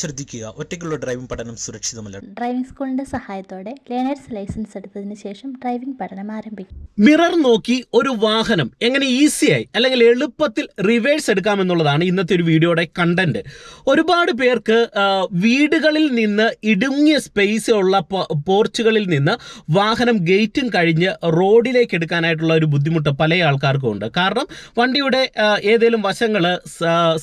ശ്രദ്ധിക്കുക. ഒറ്റയ്ക്കുള്ള ഡ്രൈവിംഗ് പഠനം സുരക്ഷിതമല്ല. ഡ്രൈവിംഗ് സ്കൂളിന്റെ സഹായത്തോടെ ലേണേഴ്സ് ലൈസൻസ് എടുത്തതിന് ശേഷം ഡ്രൈവിംഗ് പഠനം ആരംഭിക്കും. മിറർ നോക്കി ഒരു വാഹനം എങ്ങനെ ഈസിയായി അല്ലെങ്കിൽ എളുപ്പത്തിൽ റിവേഴ്സ് എടുക്കാമെന്നുള്ളതാണ് ഇന്നത്തെ ഒരു വീഡിയോയുടെ കണ്ടന്റ് ഒരുപാട് പേർക്ക് വീടുകളിൽ നിന്ന് ഇടുങ്ങിയ സ്പേസ് ഉള്ള പോർച്ചുകളിൽ നിന്ന് വാഹനം ഗേറ്റും കഴിഞ്ഞ് റോഡിലേക്ക് എടുക്കാനായിട്ടുള്ള ഒരു ബുദ്ധിമുട്ട് പല ആൾക്കാർക്കും ഉണ്ട്. കാരണം വണ്ടിയുടെ ഏതെങ്കിലും വശങ്ങൾ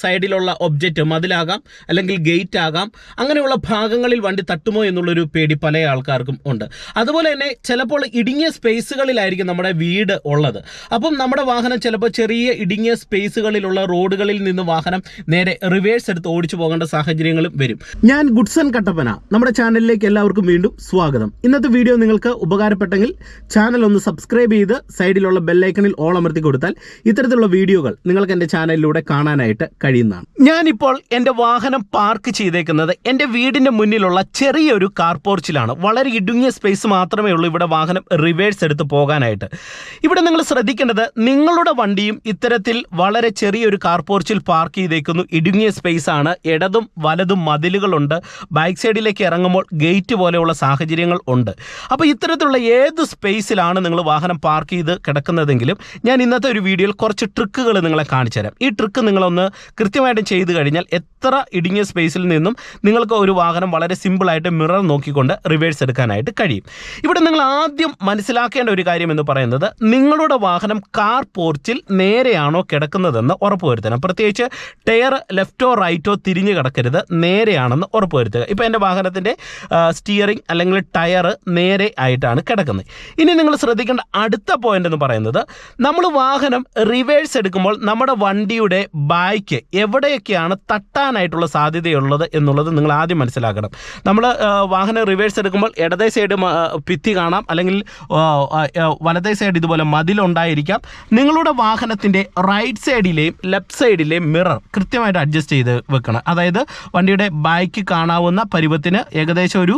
സൈഡിലുള്ള ഒബ്ജക്റ്റും അതിലാകാം അല്ലെങ്കിൽ ഗേറ്റ് ആകാം അങ്ങനെയുള്ള ഭാഗങ്ങളിൽ വണ്ടി തട്ടുമോ എന്നുള്ളൊരു പേടി പല ആൾക്കാർക്കും ഉണ്ട്. അതുപോലെ തന്നെ ചിലപ്പോൾ ഇടുങ്ങിയ സ്പേസുകളിലായിരിക്കും നമ്മുടെ വീട് ഉള്ളത്. അപ്പം നമ്മുടെ വാഹനം ചിലപ്പോൾ ചെറിയ ഇടുങ്ങിയ സ്പേസുകളിലുള്ള റോഡുകളിൽ നിന്ന് വാഹനം നേരെ റിവേഴ്സ് എടുത്ത് ഓടിച്ചു പോകേണ്ട സാഹചര്യങ്ങളും വരും. ഞാൻ ഗുഡ്സൺ കട്ടപ്പന. നമ്മുടെ ചാനലിലേക്ക് എല്ലാവർക്കും വീണ്ടും സ്വാഗതം. ഇന്നത്തെ വീഡിയോ നിങ്ങൾക്ക് ഉപകാരപ്പെട്ടെങ്കിൽ ചാനൽ ഒന്ന് സബ്സ്ക്രൈബ് ചെയ്ത് സൈഡിലുള്ള ബെല്ലൈക്കണിൽ ഓൾ അമർത്തി കൊടുത്താൽ ഇത്തരത്തിലുള്ള വീഡിയോകൾ നിങ്ങൾക്ക് എന്റെ ചാനലിലൂടെ കാണാനായിട്ട് കഴിയുന്നതാണ്. ഞാനിപ്പോൾ എന്റെ വാഹനം പാർക്ക് ചെയ്തേക്കുന്നത് എന്റെ വീടിന്റെ മുന്നിലുള്ള ചെറിയൊരു കാർ പോർച്ചിലാണ് വളരെ ഇടുങ്ങിയ സ്പേസ് മാത്രമേ ഉള്ളൂ ഇവിടെ വാഹനം റിവേഴ്സ് എടുത്ത് പോകാനായിട്ട്. ഇവിടെ നിങ്ങൾ ശ്രദ്ധിക്കേണ്ടത് നിങ്ങളുടെ വണ്ടിയും ഇത്തരത്തിൽ വളരെ ചെറിയൊരു കാർ പോർച്ചിൽ പാർക്ക് ചെയ്തേക്കുന്നു. ഇടുങ്ങിയ സ്പേസ് ആണ്. ഇടതും വലതും മതിലുകളുണ്ട്. ബൈക്ക് സൈഡിലേക്ക് ഇറങ്ങുമ്പോൾ ഗേറ്റ് പോലെയുള്ള സാഹചര്യങ്ങൾ ഉണ്ട്. അപ്പോൾ ഇത്തരത്തിലുള്ള ഏത് സ്പേസിലാണ് നിങ്ങൾ വാഹനം പാർക്ക് ചെയ്ത് കിടക്കുന്നതെങ്കിലും ഞാൻ ഇന്നത്തെ ഒരു വീഡിയോയിൽ കുറച്ച് ട്രിക്കുകൾ നിങ്ങളെ കാണിച്ചു തരാം ഈ ട്രിക്ക് നിങ്ങളൊന്ന് കൃത്യമായിട്ട് ചെയ്തു കഴിഞ്ഞാൽ എത്ര ഇടുങ്ങിയ സ്പേസിൽ നിങ്ങൾക്ക് ഒരു വാഹനം വളരെ സിമ്പിളായിട്ട് മിറർ നോക്കിക്കൊണ്ട് റിവേഴ്സ് എടുക്കാനായിട്ട് കഴിയും. ഇവിടെ നിങ്ങൾ ആദ്യം മനസ്സിലാക്കേണ്ട ഒരു കാര്യം എന്ന് പറയുന്നത് നിങ്ങളുടെ വാഹനം കാർ പോർച്ചിൽ നേരെയാണോ കിടക്കുന്നതെന്ന് ഉറപ്പുവരുത്തണം. പ്രത്യേകിച്ച് ടയർ ലെഫ്റ്റോ റൈറ്റോ തിരിഞ്ഞ് കിടക്കരുത് നേരെയാണെന്ന് ഉറപ്പുവരുത്തുക. ഇപ്പോൾ എന്റെ വാഹനത്തിന്റെ സ്റ്റിയറിംഗ് അല്ലെങ്കിൽ ടയർ നേരെ ആയിട്ടാണ് കിടക്കുന്നത്. ഇനി നിങ്ങൾ ശ്രദ്ധിക്കേണ്ട അടുത്ത പോയിന്റ് എന്ന് പറയുന്നത് നമ്മൾ വാഹനം റിവേഴ്സ് എടുക്കുമ്പോൾ നമ്മുടെ വണ്ടിയുടെ ബാക്ക് എവിടെയൊക്കെയാണ് തട്ടാനായിട്ടുള്ള സാധ്യതയുള്ളത് എന്നുള്ളത് നിങ്ങൾ ആദ്യം മനസ്സിലാക്കണം. നമ്മൾ വാഹനം റിവേഴ്സ് എടുക്കുമ്പോൾ ഇടതേ സൈഡ് ഭിത്തി കാണാം. അല്ലെങ്കിൽ വലതേ സൈഡ് ഇതുപോലെ മതിലുണ്ടായിരിക്കാം. നിങ്ങളുടെ വാഹനത്തിന്റെ റൈറ്റ് സൈഡിലെയും ലെഫ്റ്റ് സൈഡിലെയും മിറർ കൃത്യമായിട്ട് അഡ്ജസ്റ്റ് ചെയ്ത് വെക്കണം. അതായത് വണ്ടിയുടെ ബാക്ക് കാണാവുന്ന പരുവത്തിന് ഏകദേശം ഒരു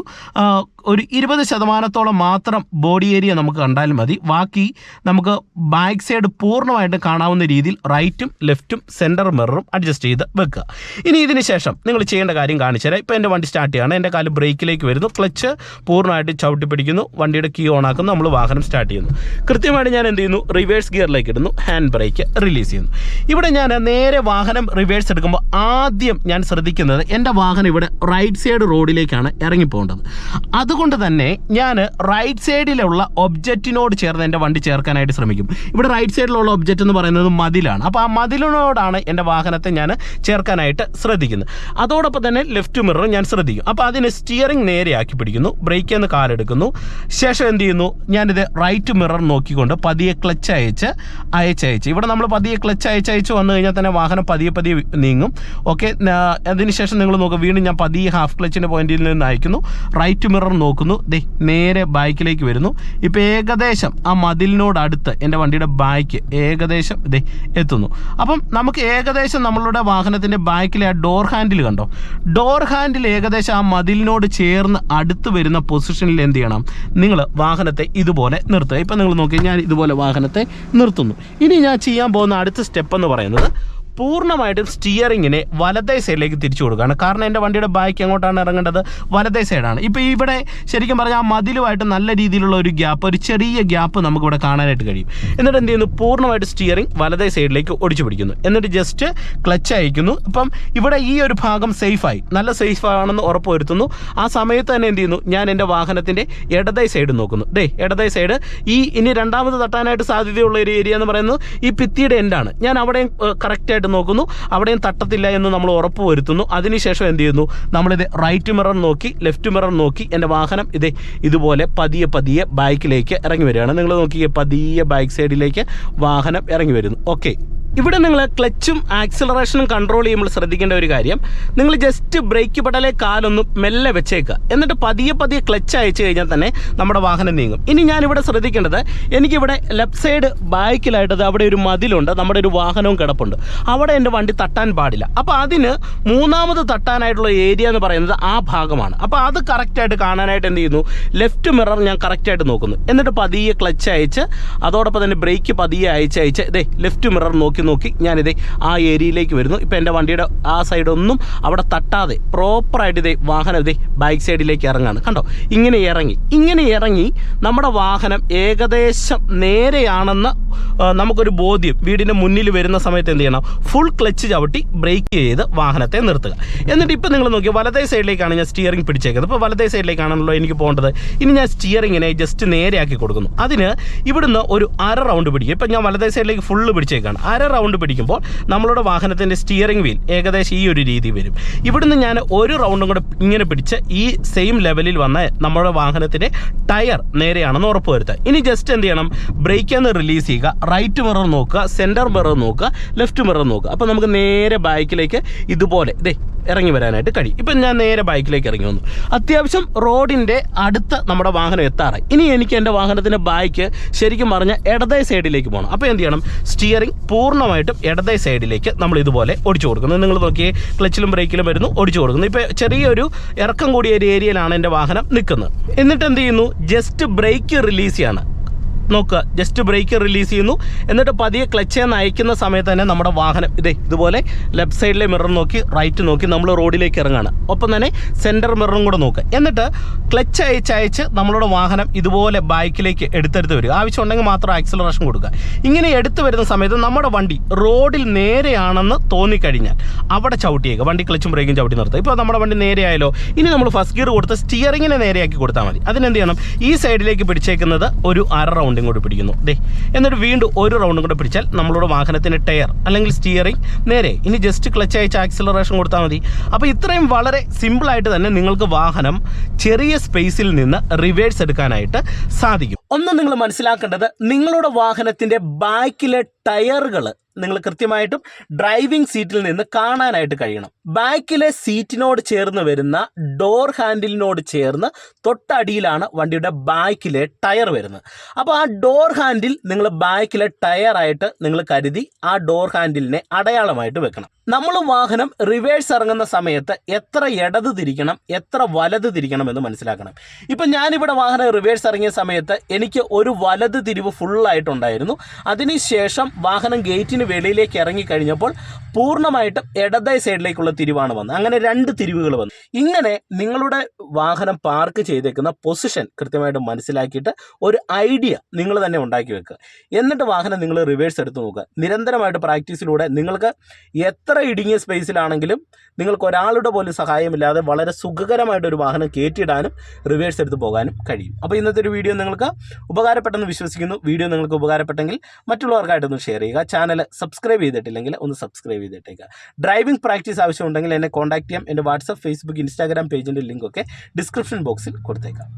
ഒരു ഇരുപത് ശതമാനത്തോളം മാത്രം ബോഡി ഏരിയ നമുക്ക് കണ്ടാൽ മതി. ബാക്കി നമുക്ക് ബാക്ക് സൈഡ് പൂർണമായിട്ട് കാണാവുന്ന രീതിയിൽ റൈറ്റും ലെഫ്റ്റും സെന്റർ മിററും അഡ്ജസ്റ്റ് ചെയ്ത് വെക്കുക. ഇനി ഇതിന് ശേഷം നിങ്ങൾ ചെയ്യേണ്ട കാര്യം കാണിച്ചു തരാം ഇപ്പോൾ എന്റെ വണ്ടി സ്റ്റാർട്ട് ചെയ്യാണ്. എന്റെ കാൽ ബ്രേക്കിലേക്ക് വരുന്നു. ക്ലച്ച് പൂർണമായിട്ട് ചവിട്ടി പിടിക്കുന്നു. വണ്ടിയുടെ കീ ഓൺ ആക്കുന്നു. നമ്മൾ വാഹനം സ്റ്റാർട്ട് ചെയ്യുന്നു. കൃത്യമായിട്ട് ഞാൻ എന്ത് ചെയ്യുന്നു? റിവേഴ്സ് ഗിയറിലേക്ക് ഇടുന്നു. ഹാൻഡ് ബ്രേക്ക് റിലീസ് ചെയ്യുന്നു. ഇവിടെ ഞാൻ നേരെ വാഹനം റിവേഴ്സ് എടുക്കുമ്പോൾ ആദ്യം ഞാൻ ശ്രദ്ധിക്കുന്നത് എന്റെ വാഹനം ഇവിടെ റൈറ്റ് സൈഡ് റോഡിലേക്കാണ് ഇറങ്ങിപ്പോകേണ്ടത്. അതുകൊണ്ട് തന്നെ ഞാൻ റൈറ്റ് സൈഡിലുള്ള ഒബ്ജക്റ്റിനോട് ചേർന്ന് എന്റെ വണ്ടി ചേർക്കാനായിട്ട് ശ്രമിക്കും. ഇവിടെ റൈറ്റ് സൈഡിലുള്ള ഒബ്ജക്റ്റ് എന്ന് പറയുന്നത് മതിലാണ്. അപ്പോൾ ആ മതിലിനോടാണ് എന്റെ വാഹനത്തെ ഞാൻ ചേർക്കാനായിട്ട് ശ്രദ്ധിക്കുന്നത്. അതോടൊപ്പം തന്നെ ലെഫ്റ്റ് മിറർ ഞാൻ ശ്രദ്ധിക്കും. അപ്പോൾ അതിനെ സ്റ്റിയറിംഗ് നേരെയാക്കി പിടിക്കുന്നു. ബ്രേക്കിൽ നിന്ന് കാലെടുക്കുന്നു ശേഷം എന്ത് ചെയ്യുന്നു? ഞാനിത് റൈറ്റ് മിറർ നോക്കിക്കൊണ്ട് പതിയെ ക്ലച്ച് അയച്ച് അയച്ചയച്ച് ഇവിടെ നമ്മൾ പതിയെ ക്ലച്ച് അയച്ചയച്ച് വന്നു കഴിഞ്ഞാൽ തന്നെ വാഹനം പതിയെ പതിയെ നീങ്ങും. ഓക്കെ അതിനുശേഷം നിങ്ങൾ നോക്കുക വീണ്ടും ഞാൻ പതിയെ ഹാഫ് ക്ലച്ചിന്റെ പോയിന്റിൽ നിന്ന് അയക്കുന്നു. റൈറ്റ് മിറർ നോക്കുന്നു. ദേ നേരെ ബാക്കിലേക്ക് വരുന്നു. ഇപ്പോൾ ഏകദേശം ആ മതിലിനോട് അടുത്ത് എന്റെ വണ്ടിയുടെ ബാക്ക് ഏകദേശം ദേ എത്തുന്നു. അപ്പം നമുക്ക് ഏകദേശം നമ്മളുടെ വാഹനത്തിന്റെ ബാക്കിലെ ആ ഡോർ ഹാൻഡിൽ കണ്ടോ? ഡോർ ഹാൻഡിൽ ഏകദേശം ആ മതിലിനോട് ചേർന്ന് അടുത്ത് വരുന്ന പൊസിഷനിൽ എന്ത് ചെയ്യണം? നിങ്ങൾ വാഹനത്തെ ഇതുപോലെ നിർത്തുക. ഇപ്പം നിങ്ങൾ നോക്കി ഞാൻ ഇതുപോലെ വാഹനത്തെ നിർത്തുന്നു. ഇനി ഞാൻ ചെയ്യാൻ പോകുന്ന അടുത്ത സ്റ്റെപ്പ് എന്ന് പറയുന്നത് പൂർണമായിട്ടും സ്റ്റിയറിങ്ങിനെ വലതേ സൈഡിലേക്ക് തിരിച്ചു കൊടുക്കുകയാണ്. കാരണം എന്റെ വണ്ടിയുടെ ബാക്ക് എങ്ങോട്ടാണ് ഇറങ്ങേണ്ടത്? വലതേ സൈഡാണ് ഇപ്പോൾ ഇവിടെ ശരിക്കും പറഞ്ഞാൽ ആ മതിലുമായിട്ട് നല്ല രീതിയിലുള്ള ഒരു ഗ്യാപ്പ് ഒരു ചെറിയ ഗ്യാപ്പ് നമുക്കിവിടെ കാണാനായിട്ട് കഴിയും. എന്നിട്ട് എന്ത് ചെയ്യുന്നു? പൂർണമായിട്ട് സ്റ്റിയറിംഗ് വലതേ സൈഡിലേക്ക് ഒടിച്ചു പിടിക്കുന്നു. എന്നിട്ട് ജസ്റ്റ് ക്ലച്ച് അയക്കുന്നു. അപ്പം ഇവിടെ ഈ ഒരു ഭാഗം സേഫായി നല്ല സേഫ് ആണെന്ന് ഉറപ്പ് വരുത്തുന്നു ആ സമയത്ത് തന്നെ എന്ത് ചെയ്യുന്നു? ഞാൻ എന്റെ വാഹനത്തിന്റെ ഇടതേ സൈഡ് നോക്കുന്നു. ഡേ ഇടതേ സൈഡ് ഈ ഇനി രണ്ടാമത് തട്ടാനായിട്ട് സാധ്യതയുള്ള ഒരു ഏരിയ എന്ന് പറയുന്നത് ഈ ഭിത്തിയുടെ എൻഡാണ് ഞാൻ അവിടെയും കറക്റ്റായിട്ട് നോക്കുന്നു. അവിടെയും തട്ടത്തില്ല എന്ന് നമ്മൾ ഉറപ്പ് വരുത്തുന്നു. അതിനുശേഷം എന്ത് ചെയ്യുന്നു? നമ്മളിത് റൈറ്റ് മിറർ നോക്കി ലെഫ്റ്റ് മിറർ നോക്കി എന്റെ വാഹനം ഇത് ഇതുപോലെ പതിയെ പതിയെ ബൈക്കിലേക്ക് ഇറങ്ങി വരികയാണ്. നിങ്ങൾ നോക്കിയേ പതിയെ ബൈക്ക് സൈഡിലേക്ക് വാഹനം ഇറങ്ങി വരുന്നു. ഓക്കെ ഇവിടെ നിങ്ങൾ ക്ലച്ചും ആക്സിലറേഷനും കൺട്രോൾ ചെയ്യുമ്പോൾ ശ്രദ്ധിക്കേണ്ട ഒരു കാര്യം നിങ്ങൾ ജസ്റ്റ് ബ്രേക്ക് പെടലെ കാലൊന്നും മെല്ലെ വെച്ചേക്കുക. എന്നിട്ട് പതിയെ പതിയെ ക്ലച്ച് അയച്ചു കഴിഞ്ഞാൽ തന്നെ നമ്മുടെ വാഹനം നീങ്ങും. ഇനി ഞാനിവിടെ ശ്രദ്ധിക്കേണ്ടത് എനിക്കിവിടെ ലെഫ്റ്റ് സൈഡ് ബാക്കിലായിട്ടത് അവിടെ ഒരു മതിലുണ്ട് നമ്മുടെ ഒരു വാഹനവും കിടപ്പുണ്ട്. അവിടെ എന്റെ വണ്ടി തട്ടാൻ പാടില്ല. അപ്പോൾ അതിന് മൂന്നാമത് തട്ടാനായിട്ടുള്ള ഏരിയ എന്ന് പറയുന്നത് ആ ഭാഗമാണ്. അപ്പോൾ അത് കറക്റ്റായിട്ട് കാണാനായിട്ട് എന്ത് ചെയ്യുന്നു? ലെഫ്റ്റ് മിറർ ഞാൻ കറക്റ്റായിട്ട് നോക്കുന്നു. എന്നിട്ട് പതിയെ ക്ലച്ച് അയച്ച് അതോടൊപ്പം തന്നെ ബ്രേക്ക് പതിയെ അയച്ച് അയച്ച് ഇതേ ലെഫ്റ്റ് മിറർ നോക്കി നോക്കി നോക്കി ഞാനിത് ആ ഏരിയയിലേക്ക് വരുന്നു. ഇപ്പോൾ എന്റെ വണ്ടിയുടെ ആ സൈഡൊന്നും അവിടെ തട്ടാതെ പ്രോപ്പറായിട്ട് ഇതേ വാഹനം ഇതേ ബാക്ക് സൈഡിലേക്ക് ഇറങ്ങാണ്. കണ്ടോ? ഇങ്ങനെ ഇറങ്ങി ഇങ്ങനെ ഇറങ്ങി നമ്മുടെ വാഹനം ഏകദേശം നേരെയാണെന്ന് നമുക്കൊരു ബോധ്യം. വീടിന്റെ മുന്നിൽ വരുന്ന സമയത്ത് എന്ത് ചെയ്യണം? ഫുൾ ക്ലച്ച് ചവിട്ടി ബ്രേക്ക് ചെയ്ത് വാഹനത്തെ നിർത്തുക. എന്നിട്ട് ഇപ്പം നിങ്ങൾ നോക്കി വലതേ സൈഡിലേക്കാണ് ഞാൻ സ്റ്റിയറിംഗ് പിടിച്ചേക്കുന്നത്. ഇപ്പോൾ വലതേ സൈഡിലേക്കാണല്ലോ എനിക്ക് പോകേണ്ടത്. ഇനി ഞാൻ സ്റ്റിയറിങ്ങിനെ ജസ്റ്റ് നേരെയാക്കി കൊടുക്കുന്നു. അതിന് ഇവിടുന്ന് ഒരു അര റൗണ്ട് പിടിക്കും ഇപ്പം ഞാൻ വലതേ സൈഡിലേക്ക് ഫുള്ള് പിടിച്ചേക്കാണ്. അര റൗണ്ട് പിടിക്കുമ്പോൾ നമ്മളുടെ വാഹനത്തിന്റെ സ്റ്റിയറിംഗ് വീൽ ഏകദേശം ഈ ഒരു രീതി വരും. ഇവിടുന്ന് ഞാൻ ഒരു റൗണ്ടും കൂടെ ഇങ്ങനെ പിടിച്ച് ഈ സെയിം ലെവലിൽ വന്ന നമ്മുടെ വാഹനത്തിന്റെ ടയർ നേരെയാണെന്ന് ഉറപ്പ് വരുത്തുക ഇനി ജസ്റ്റ് എന്ത് ചെയ്യണം? ബ്രേക്കിൽ നിന്ന് റിലീസ് ചെയ്യുക. റൈറ്റ് മിറർ നോക്കുക. സെന്റർ മിറർ നോക്കുക. ലെഫ്റ്റ് മിറർ നോക്കുക. അപ്പോൾ നമുക്ക് നേരെ ബാക്കിലേക്ക് ഇതുപോലെ ഇതേ ഇറങ്ങി വരാനായിട്ട് കഴിയും. ഇപ്പം ഞാൻ നേരെ ബൈക്കിലേക്ക് ഇറങ്ങി വന്നു. അത്യാവശ്യം റോഡിന്റെ അടുത്ത് നമ്മുടെ വാഹനം എത്താറായി. ഇനി എനിക്ക് എന്റെ വാഹനത്തിന്റെ ബൈക്ക് ശരിക്കും പറഞ്ഞാൽ ഇടതേ സൈഡിലേക്ക് പോകണം. അപ്പോൾ എന്ത് ചെയ്യണം? സ്റ്റിയറിംഗ് പൂർണമായിട്ടും ഇടതേ സൈഡിലേക്ക് നമ്മൾ ഇതുപോലെ ഒടിച്ചു കൊടുക്കുന്നത് നിങ്ങൾ നോക്കിയേ ക്ലച്ചിലും ബ്രേക്കിലും വരുന്നു ഒടിച്ചു കൊടുക്കുന്നു. ഇപ്പോൾ ചെറിയൊരു ഇറക്കം കൂടിയ ഒരു ഏരിയയിലാണ് എന്റെ വാഹനം നിൽക്കുന്നത്. എന്നിട്ട് എന്ത് ചെയ്യുന്നു? ജസ്റ്റ് ബ്രേക്ക് റിലീസ് ചെയ്യാണ്. നോക്കുക ജസ്റ്റ് ബ്രേക്ക് റിലീസ് ചെയ്യുന്നു. എന്നിട്ട് പതിയെ ക്ലച്ച് നയിക്കുന്ന സമയത്ത് തന്നെ നമ്മുടെ വാഹനം ഇതേ ഇതുപോലെ ലെഫ്റ്റ് സൈഡിലെ മിറർ നോക്കി റൈറ്റ് നോക്കി നമ്മൾ റോഡിലേക്ക് ഇറങ്ങുകയാണ് ഒപ്പം തന്നെ സെന്റർ മിററും കൂടെ നോക്കുക എന്നിട്ട് ക്ലച്ച് അയച്ച് അയച്ച് നമ്മളുടെ വാഹനം ഇതുപോലെ ബൈക്കിലേക്ക് എടുത്തെടുത്ത് വരിക. ആവശ്യമുണ്ടെങ്കിൽ മാത്രം ആക്സിലറേഷൻ കൊടുക്കുക. ഇങ്ങനെ എടുത്തു വരുന്ന സമയത്ത് നമ്മുടെ വണ്ടി റോഡിൽ നേരെയാണെന്ന് തോന്നിക്കഴിഞ്ഞാൽ അവിടെ ചവിട്ടിയേക്കുക വണ്ടി ക്ലച്ചും ബ്രേക്കും ചവിട്ടി നിർത്തുക. ഇപ്പോൾ നമ്മുടെ വണ്ടി നേരെയായാലോ ഇനി നമ്മൾ ഫസ്റ്റ് ഗിയർ കൊടുത്ത് സ്റ്റിയറിങ്ങിനെ നേരെയാക്കി കൊടുത്താൽ മതി. അതിനെന്ത് ചെയ്യണം? ഈ സൈഡിലേക്ക് പിടിച്ചേക്കുന്നത് ഒരു അര റൗണ്ടും കൂടി പിടിക്കുന്നു. ദേ എന്നിട്ട് വീണ്ടും ഒരു റൗണ്ടും കൂടെ പിടിച്ചാൽ നമ്മളുടെ വാഹനത്തിന് ടയർ അല്ലെങ്കിൽ സ്റ്റിയറിംഗ് നേരെ ഇനി ജസ്റ്റ് ക്ലച്ച് അയച്ച് ആക്സിലറേഷൻ കൊടുത്താൽ മതി. അപ്പോൾ ഇത്രയും വളരെ സിമ്പിളായിട്ട് തന്നെ നിങ്ങൾക്ക് വാഹനം ചെറിയ സ്പേസിൽ നിന്ന് റിവേഴ്സ് എടുക്കാനായിട്ട് സാധിക്കും. ഒന്ന് നിങ്ങൾ മനസ്സിലാക്കേണ്ടത് നിങ്ങളുടെ വാഹനത്തിന്റെ ബാക്കിലെ ടയറുകൾ നിങ്ങൾ കൃത്യമായിട്ടും ഡ്രൈവിംഗ് സീറ്റിൽ നിന്ന് കാണാനായിട്ട് കഴിയണം. ബാക്കിലെ സീറ്റിനോട് ചേർന്ന് വരുന്ന ഡോർ ഹാൻഡിലിനോട് ചേർന്ന് തൊട്ടടിയിലാണ് വണ്ടിയുടെ ബാക്കിലെ ടയർ വരുന്നത്. അപ്പോൾ ആ ഡോർ ഹാൻഡിൽ നിങ്ങൾ ബാക്കിലെ ടയറായിട്ട് നിങ്ങൾ കരുതി ആ ഡോർ ഹാൻഡിലിനെ അടയാളമായിട്ട് വെക്കണം. നമ്മൾ വാഹനം റിവേഴ്സ് ഇറങ്ങുന്ന സമയത്ത് എത്ര ഇടത് തിരിക്കണം എത്ര വലത് തിരിക്കണം എന്ന് മനസ്സിലാക്കണം. ഇപ്പം ഞാനിവിടെ വാഹനം റിവേഴ്സ് ഇറങ്ങിയ സമയത്ത് എനിക്ക് ഒരു വലത് തിരിവ് ഫുള്ളായിട്ടുണ്ടായിരുന്നു അതിനുശേഷം വാഹനം ഗേറ്റിന് വെളിയിലേക്ക് ഇറങ്ങി കഴിഞ്ഞപ്പോൾ പൂർണമായിട്ടും ഇടതായ സൈഡിലേക്കുള്ള തിരിവാണ് വന്നത്. അങ്ങനെ രണ്ട് തിരിവുകൾ വന്നു. ഇങ്ങനെ നിങ്ങളുടെ വാഹനം പാർക്ക് ചെയ്തേക്കുന്ന പൊസിഷൻ കൃത്യമായിട്ട് മനസ്സിലാക്കിയിട്ട് ഒരു ഐഡിയ നിങ്ങൾ തന്നെ ഉണ്ടാക്കി വെക്കുക. എന്നിട്ട് വാഹനം നിങ്ങൾ റിവേഴ്സ് എടുത്ത് നോക്കുക. നിരന്തരമായിട്ട് പ്രാക്ടീസിലൂടെ നിങ്ങൾക്ക് എത്ര ഇടുങ്ങിയ സ്പേസിലാണെങ്കിലും നിങ്ങൾക്ക് ഒരാളുടെ പോലും സഹായമില്ലാതെ വളരെ സുഖകരമായിട്ടൊരു വാഹനം കയറ്റിയിടാനും റിവേഴ്സ് എടുത്ത് പോകാനും കഴിയും. അപ്പോൾ ഇന്നത്തെ ഒരു വീഡിയോ നിങ്ങൾക്ക് ഉപകാരപ്പെട്ടെന്ന് വിശ്വസിക്കുന്നു. വീഡിയോ നിങ്ങൾക്ക് ഉപകാരപ്പെട്ടെങ്കിൽ മറ്റുള്ളവർക്കായിട്ടൊന്ന് ഷെയർ ചെയ്യുക. ചാനൽ സബ്സ്ക്രൈബ് ചെയ്തിട്ടില്ലെങ്കിൽ ഒന്ന് സബ്സ്ക്രൈബ് ചെയ്തിട്ടേക്കുക ഡ്രൈവിംഗ് പ്രാക്ടീസ് ആവശ്യമുണ്ടെങ്കിൽ എന്നെ കോൺടാക്ട് ചെയ്യാം. എന്റെ വാട്സപ്പ് ഫേസ്ബുക്ക് ഇൻസ്റ്റാഗ്രാം പേജിന്റെ ലിങ്കൊക്കെ ഡിസ്ക്രിപ്ഷൻ ബോക്സിൽ കൊടുത്തേക്കാം.